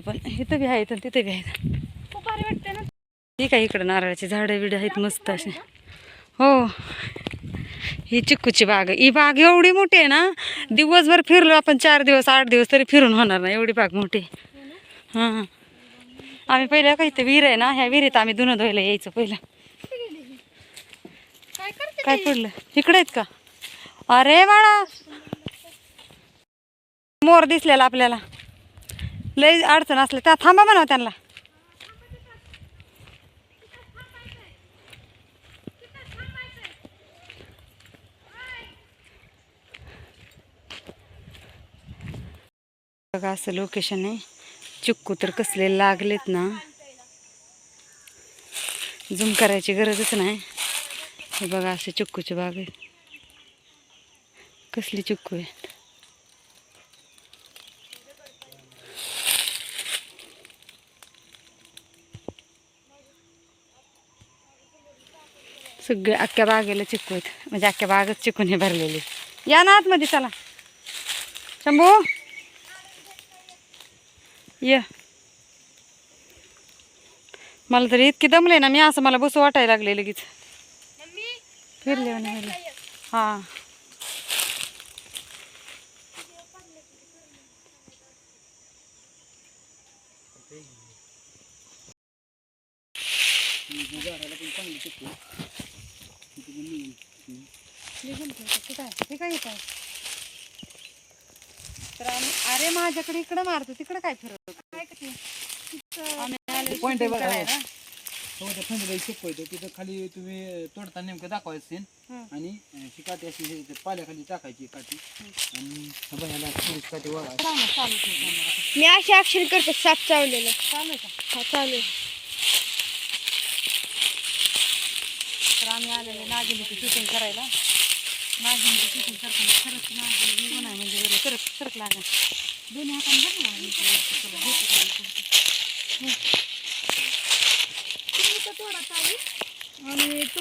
इथं पण इथं बी आहेत आणि तिथं बी आहेत. खूप भारी वाटते ना? ठीक आहे इकडं नारळाची झाडं बिडं आहेत मस्त असे हो. ही चिक्कूची बाग. आहे. ही बाग एवढी मोठी आहे ना दिवसभर फिरलो आपण चार दिवस आठ दिवस तरी फिरून होणार नाही. एवढी बाग मोठी. हां. आम्ही पहिल्या काही इथं विहीर आहे ना ह्या विहिरीत आम्ही धुणं धुवायला यायचं पहिलं. काय पडलं इकडे आहेत का? अरे बाळा! मोर दिसलेला आपल्याला. लय अडचण असल्या त्या थांबा म्हणा त्यांना. बघा असं लोकेशन आहे. चिक्कू तर कसले लागलेत ना. झूम करायची गरजच नाही. हे बघा असे चिक्कूची बाग आहे कसली चिक्कू आहे सगळे अख्ख्या बागेला चिक्कू आहेत. म्हणजे अख्ख्या बागच चिकून भरलेली या ना आतमध्ये चला. शंभू. ये. मला तरी इतकी दमले ना मी असं मला बसू वाटायला लागले लगेच. फिरले म्हणे मला. हा हे काय येत आहे तर आम्ही अरे माझ्याकडे इकडे मारतो तिकडे काय फिरवतो काय करते आम्ही आलोय Point आहे shooting बघा. करायला. तेव्हा फंडीला शिकवा येतो तिथं खाली तुम्ही तोडता नेमकं दाखवायचं सीन हं. आणि अं, ही काठी अशी हे ते पाल्याखाली टाकायची काठी आणि हे बघ, ह्याला थोडीशी काठी चालू camera. मी अशी ऍक्शन करते साप चावलेलं चालू आहे का हा चालू आहे. तर आम्ही आलेले नागिनीची शूटिंग करायला आहे म्हणजे तू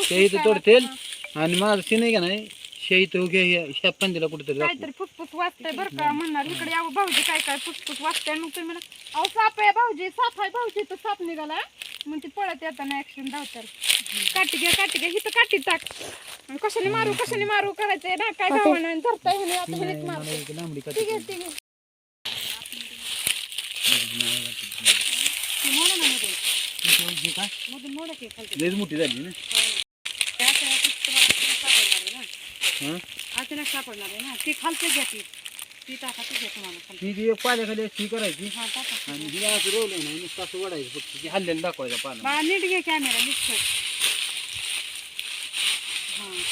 ते काय तोडतील? आणि माझं सीन आहे का नाही शे इथं उगे ह्या पंदीला कुठेतरी काहीतरी फुसफुस वाचतंय बरं का म्हणणार इकडे यावं. भाऊजी काय काय फुसफुस वाचतंय मग तुम्ही म्हणा अहो साप आहे भाऊजी साप आहे भाऊजी तर साप निघाला मग ती पळत येताना ऍक्शन धावतात. काठी घ्या काठी घ्या इथं काठी टाक. आणि कशाने मारू कशाने मारू करायचंय ना काय गावानं आता मारतोय. एक लांबडी ठीक आहे ठीक आहे. ना. लयच मोठी झाली अचानक सापडणार आहे ना. हं? अचानक सापडणार आहे ना. ती खालती घ्या ती. ती टाका ती घ्या तुम्हाला जी एक पाल्याखाली अशी करायची आणि ही असं रोवलं नाही नुसतं असं वडायचं फक्त ती हल्ल्याला दाखवायचा पाला बा नीट घे कॅमेरा नीट ठेव. हाँ.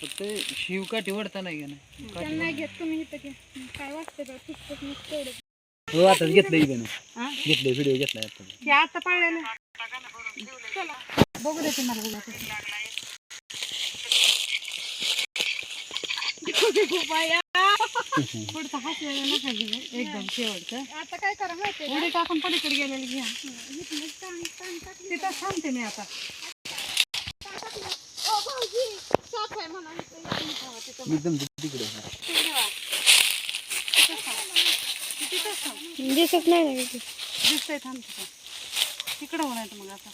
फक्त शिव काठी वडता नाही का नाही घेत तुम्ही इथं घ्या काय वाचते बरं फुसफुस नुसतं तेवढं. हो आताच घेतलं इकडे घेतलं व्हिडिओ घेतला आता. हे आता पाळलेलं बघू दे तुम्हाला बघा बाया. पुढचं हसलेलं नका घेऊ एकदम शेवटचं आता काय करा माहितीये का? उडी टाकून पलीकडे गेलेलं घ्या. तिथं थांबते मी आता. एकदम तिकडे दिसत नाही ना. दिसतंय थांब तिथं तिकडं होणार मग आता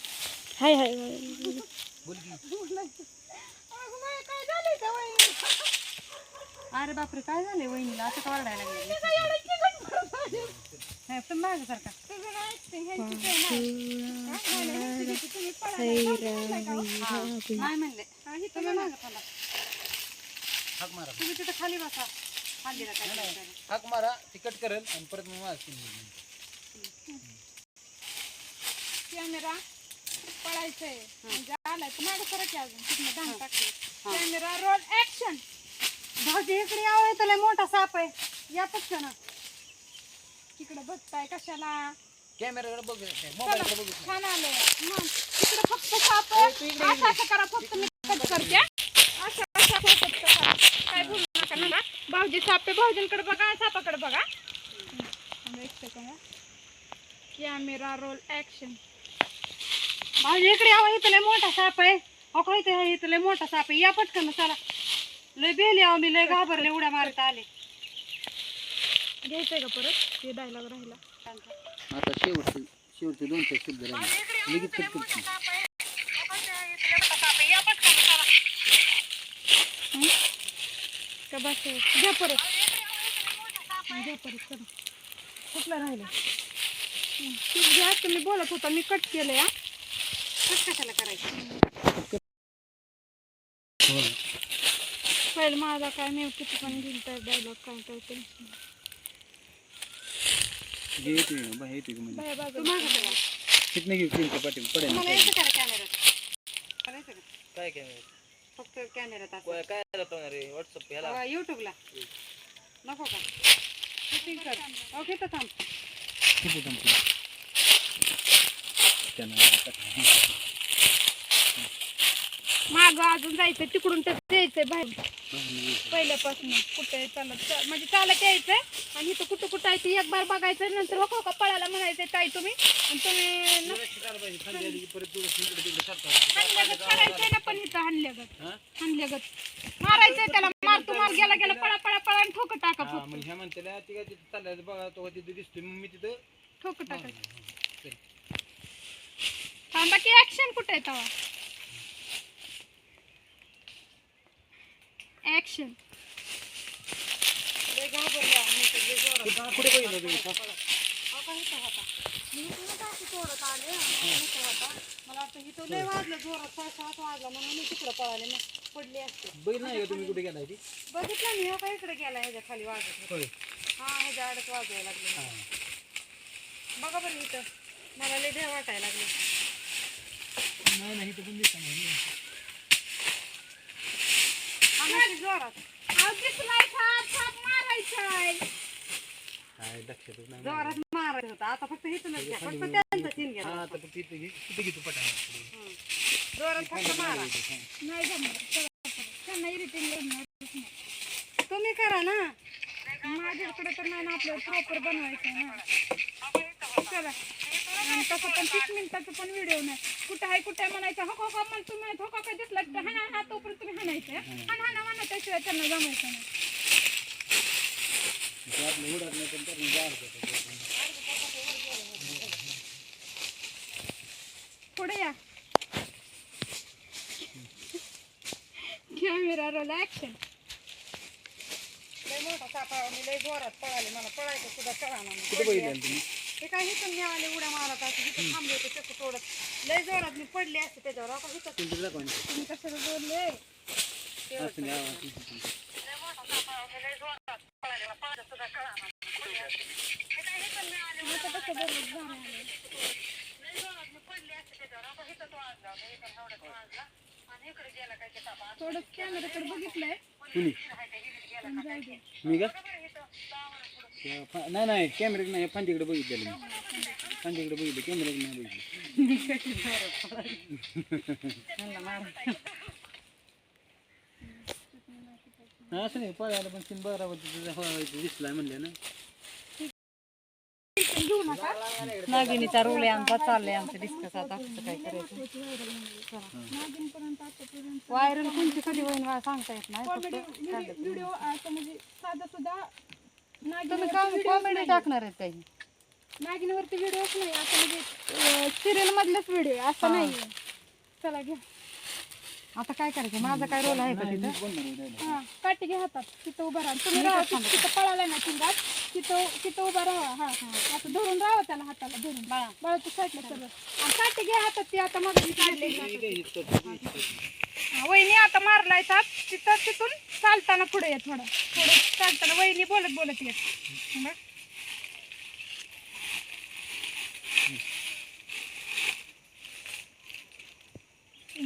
हाय हाय बोल की काय झालंय का वहिनी? अरे बापरे काय झाले वहिनीला? असं का ओरडायला लागले? नाही पण मागं सारखा तुझं नाही म्हणले. हा, इथं तुम्ही तिथं खाली बसा. खाली. हाक मारा तिकट करेल आणि परत मग माझं. कॅमेरा पळायचंय. म्हणजे आलाय. तर मागं सरक की अजून. तिथनं धान टाकते कॅमेरा रोल ऍक्शन भाऊजी इकडे यावं इथं लय मोठा साप आहे. या पटकन तिकडे बघताय कशाला? कॅमेराकडे बघ मोबाईलकडे बघ छान मग तिकडे फक्त साप आहे. असं असं करा फक्त मी कट करते. असं असं असं कट करा. काय बोलू नका ना भाऊजी साप आहे भाऊजींकडे बघा सापाकडे बघा. एक कॅमेरा रोल ऍक्शन भाऊजी इकडे यावं इथं लय मोठा साप आहे. हो का इथं इथं लय मोठा साप आहे. या पटकन चला. लय बेल यावं मी लय घाबरले उड्या मारता आले. घ्यायचंय का परत? ते डायलॉग राहिला. आता शेवटचं शेवटचे दोन चार शब्द राहिले. लगेच कट करते का बस? घ्या परत. घ्या परत चला. कुठला राहिला? घ्या तुम्ही बोलत होता मी कट केलं या कट कशाला करायचं? पहिले माझा काय नाही किती पण तर डायलॉग काय काय टेन्शन जे येते बाहेर येते म्हणजे बाय बाजू तिथनं घेऊ तीनच्या पाठी पडेल मला येतं का कॅमेऱ्यात का काय कॅमेरा फक्त कॅमेऱ्यात असं काय दाखवणार आहे व्हॉट्सअप ह्याला अं, युट्यूबला नको का शूटिंग कर ओके तर थांब किती संपलं त्यांना माग अजून जायचंय तिकडून तर यायचंय बाहेर. पहिल्यापासून कुठे चालत च- म्हणजे चालत यायचंय. आणि इथं कुठं कुठं आहे ते एक बार बघायचं नंतर हो का पळायला म्हणायचंय ताई तुम्ही. आणि तुम्ही न- हाणल्यागत करायचंय ना पण इथं हाणल्यागत हाणल्यागत मारायचंय त्याला मार तू मार गेला गेला पळा पळा पळा आणि ठोक टाका हा फक्त मग ह्या म्हणते ना ती काय तिथं चाललं बघा तो तिथं दिसतोय मग मी तिथं ठोक टाकायचं. थांबा की ऍक्शन कुठे आहे तेव्हा ऍक्शन लय घाबरलो आम्ही तर लय जोरात. पुढे बघितलं तुम्ही हो का इथं होता? मी इथूनच असं तोडत आले आणि इथं होता. मला वाटतं इथं लय वाजलं जोरात सहा सात वाजला म्हणून मी तिकडं पळाले मग पडली असते बघितलं नाही का तुम्ही कुठे गेलाय ती बघितलं मी हो का इकडे गेला ह्याच्या खाली वाजत होता. होय हा ह्याच्या आडच वाजवायला लागले बघा बरं इथं मला लय भ्या वाटायला लागले नाही नाही इथं पण दिसत नाही आम्ही जोरात. अहो, दिसलाय साप, साप मारायचाय. काय लक्षातच नाही जोरात मारायचं होतं. आता फक्त इथूनच घ्या फक्त त्यांचा सीन घ्या. हा आता फक्त इथं घे तिथं घेतो पटांग जोरात फक्त मारा. नाही जमणार. चला, चला. त्यांना इरिटेट करणार तुम्ही करा ना. माझ्याकडे तर नाही ना आपलं प्रॉपर बनायचं ना. चला. आणि तसं पण तीस मिनिटाचं पण व्हिडिओ नाही. कुठं आहे कुठं आहे म्हणायचं हो हो मला तुम्ही हो का काय दिसलं तर हाना हा तोपर्यंत तुम्ही हाणायचं हाना हाना म्हणा त्याशिवाय त्यांना जमायचं नाही. आपलं उडत नाही पण त्यातून जायला पाहिजे. पुढे या. कॅमेरा रोल ऍक्शन लय मोठा सापा मी लय जोरात पळाले मला पळायचं सुद्धा कळाना कुठं बघितलं तुम्ही? ते काय इथून मिळाले उड्या मारत असते इथं थांबले होते चक्क तोडत लय जोरात मी पडले असते त्याच्यावर अहो, का इथं तुमचं दाखवा ना. तुम्ही कशाला बोलले? असं नाही, आवाज येतो तुमचा. लय मोठा सापा मी लय जोरात पळाले मला पळायचं सुद्धा कळाना ते काय इथून मिळाले आता कसं बोलत झालं लय जोरात मी पडले असते त्याच्यावर अहो, का इथं तो वाजला होता इथं एवढ्यात वाजला आणि इकडे गेला काय ते सापा थोडं कॅमेराकडे बघितलंय. कुणी पण जाऊ दे. मी का? त्या नाही नाही कॅमेरा नाही फांदीकडे बघितलेलं मी. फांदीकडे बघितलं कॅमेरा नाही बघितलं. हा, असं नाही पळायला पण तीन बरोबर तिथं दिसलाय म्हणलं ना. नागिनीचा रोल आहे आमचा चाललाय आमचं डिस्कस आता कसं काय करायचं. व्हायरल कोणती कधी होईल मला सांगता येत नाही फक्त व्हिडिओ आता म्हणजे साधा सुद्धा तुम्ही नागिनवरती कॉमेडी टाकणार आहेत काही. नागिनवरती व्हिडिओच नाही आता म्हणजे सिरियल मधलाच व्हिडिओ असं. नाही चला घ्या. आता काय करायचं? माझा काय रोल आहे का तिथं. हा काठी घ्या हातात. तिथं उभा राहा. तुम्ही राहा तिथं तिथं पळाला ना चिंगात तिथं तिथं उभा राहा. हा आता धरून राहा त्याला हाताला धरून. बाळा. बाळा तू साईडला सरळ आणि काठी घ्या हातात ती आता मग काढले. वहिनी आता मारलाय साप. तिथं तिथून चालताना पुढे येत थोडं. थोडं चालताना वहिनी बोलत बोलत येत. बघ.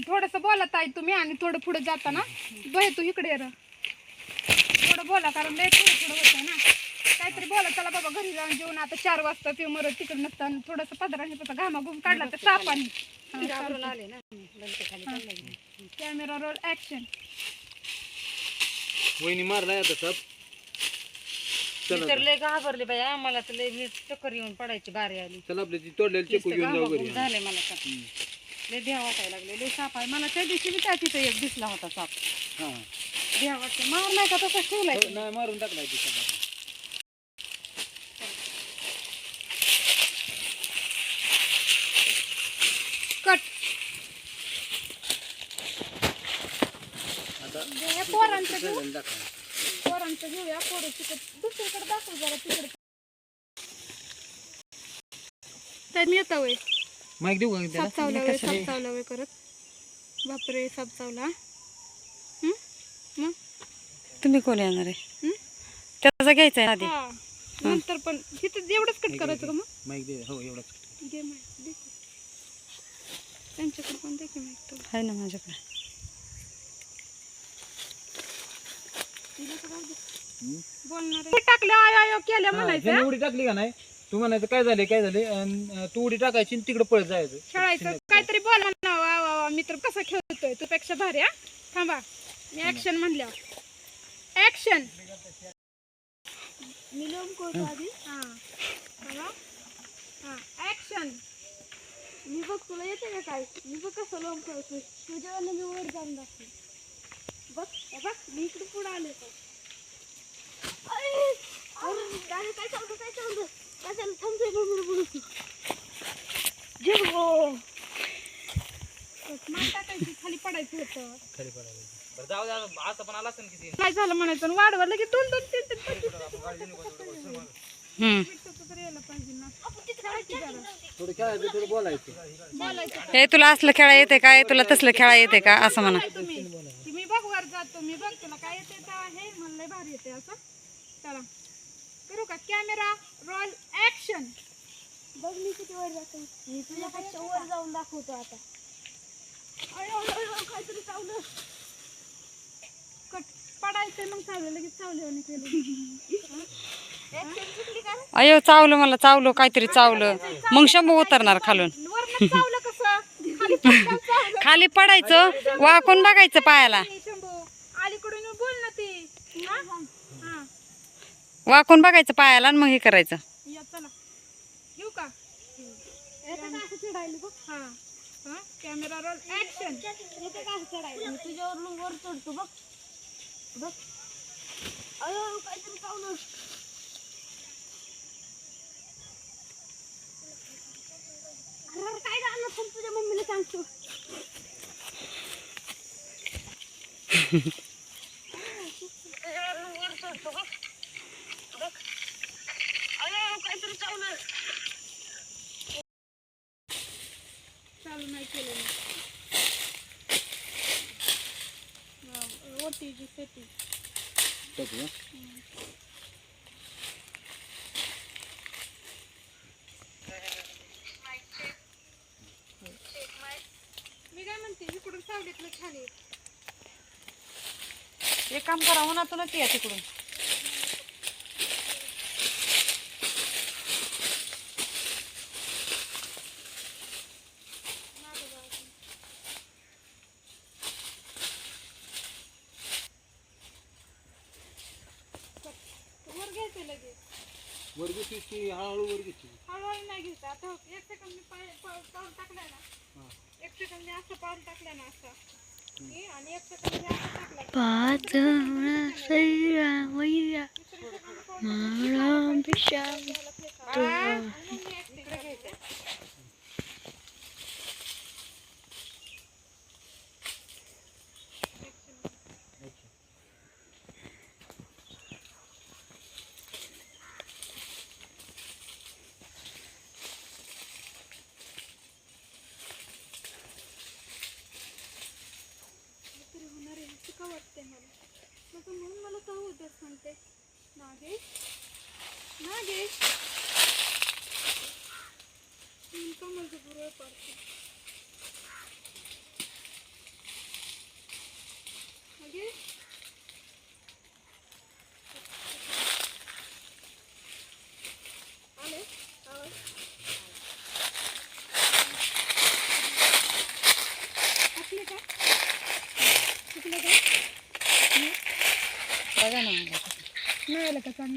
थोडस बोलत आहे तुम्ही आणि थोडं पुढे जाताना. दोहे तू इकडे र. थोडं बोला कारण लय थोडं थोडं होतं ना. काहीतरी बोला चला बाबा घरी जाऊन जेवण आता चार वाजता पिऊ मरत तिकडे नसतं थोडस पदराने पता घामा घुम काढला तर सापाने घाबरून आले ना. लंके खाली चाललंय. कॅमेरा रोल ऍक्शन वहिनी मारलाय आता साप. मी तर लय घाबरले बाई आम्हाला तर लय मी चक्कर येऊन पडायची बारी आली. चला आपलं ती तोडलेलं चेकू घेऊन जाऊ घरी. घामाघूम झाले मला तर. लय भ्या वाटायला लागले लय साप आहे. मला त्या दिवशी बी त्या तिथं एक दिसला होता साप. हा. भ्या वाटते. मार नाही का तसा ठेवलाय? हो, नाही मारून टाकलाय ती साप पोरांचं घेऊया पोरं तिकडे. दुसरीकडे दाखव जरा तिकडे. तर मी येता वय माईक देऊ का त्याला? साप चावला वय साप चावला वय करत बापरे साप चावला हं? मग? तुम्ही कोण येणार आहे? हं? त्याचा घ्यायचा आहे आधी. हा. नंतर पण तिथं एवढंच कट करायचं का मग? माईक दे हो एवढाच घे माहिती दे. की. त्यांच्याकडे पण दे की माहिती. आहे ना माझ्याकडे तिला तर राहू दे. हं? बोलणार आहे. टाकलं आय आय केल्या हा, म्हणायचं. उडी टाकली का नाही? तू म्हणायचं काय झाले काय झाले? तू उडी टाकायची आणि तिकडे पळत जायचं. खेळायचं. काहीतरी बोला ना वा वा वा. मी तर कसा खेळतोय तू पेक्षा भारी हा. थांबा. मी ऍक्शन म्हणल्या ऍक्शन मी लोम करतो आधी? हा. बघा. हा ऍक्शन मी बघ तुला येते का काय? मी बघ कसं लोम करतोय. तुझ्या मी वर जाऊन दाखव. बघ हे बघ मी इकडे पुढे आले तर काय काय चालतं काय चालतं? काय चालतं थांबतोय बरोबर बोलतो जेवो. मान टाकायची खाली पडायचं होतं. बरं जाऊ द्या पण आला असेल किती? काय झालं म्हणायचं वाढवलं की दोन दोन तीन तीन पंचवीस मिनिटं हम्म. तर यायला पाहिजे ना. खेळायची जरा. थोडं खेळायचं थोडं बोलायचं. बोलायचं. हे तुला असलं खेळा येते काय तुला तसलं खेळा येते का? असं म्हणा. वर जातो मी. बघ तुला काय येते तर आहे. म्हणलंय भारी येते असं. चला. करू का? कॅमेरा रोल ऍक्शन बघ मी किती वर जातो. मी तुझ्यापेक्षा वर जाऊन दाखवतो आता. अयो, अयो, अयो, काहीतरी चावलं. कट. पडायचं मग चावलं. लगेच चावलं केलं. अयो चावलं मला. चावलं काहीतरी चावलं. मग शंभू उतरणार खालून. वरनं चावलं कसं? खाली पडल्यावर चावलं. खाली पडायचं. वाकून बघायचं पायाला नाही, शंभू अलीकडून येऊन बोल ना ती हा? हा वाकून बघायचं पायाला आणि मग हे करायचं. या चला. येऊ का? हा. हा? कॅमेरा रोल ऍक्शन तुझ्यावरून वर चढतो बघ. बघ. अयो काहीतरी काय झालं पण तुझ्या मम्मीला सांगतो चालू नाही केलेलं ओटीची सेटिंग टाकू का? मी काय म्हणते इकडून सावलीतलं छान आहे एक काम करा उन्हातूनच या तिकडून वर घ्यायचं घेतलीस की हळूहळू वर घेतली. हळूहळू नाही घ्यायचं आता एक सेकंद मी पाय पाय- पाऊल टाकलाय ना. एक सेकंद मी असं पाऊल टाकलंय ना असं. हे, आणि एक सेकंद मी असं टाकलंय. पाच सैरा मैया माळा पिशा आणि मग मी acting करते. काहीतरी होणार आहे असं का वाटतंय मला नको म्हणून मला का होत सांगते नागे नागे का माझं बुरळ पडते नागे आले आवाज असले का चुकलं का बघा ना मला. मिळालं का चांगलं काय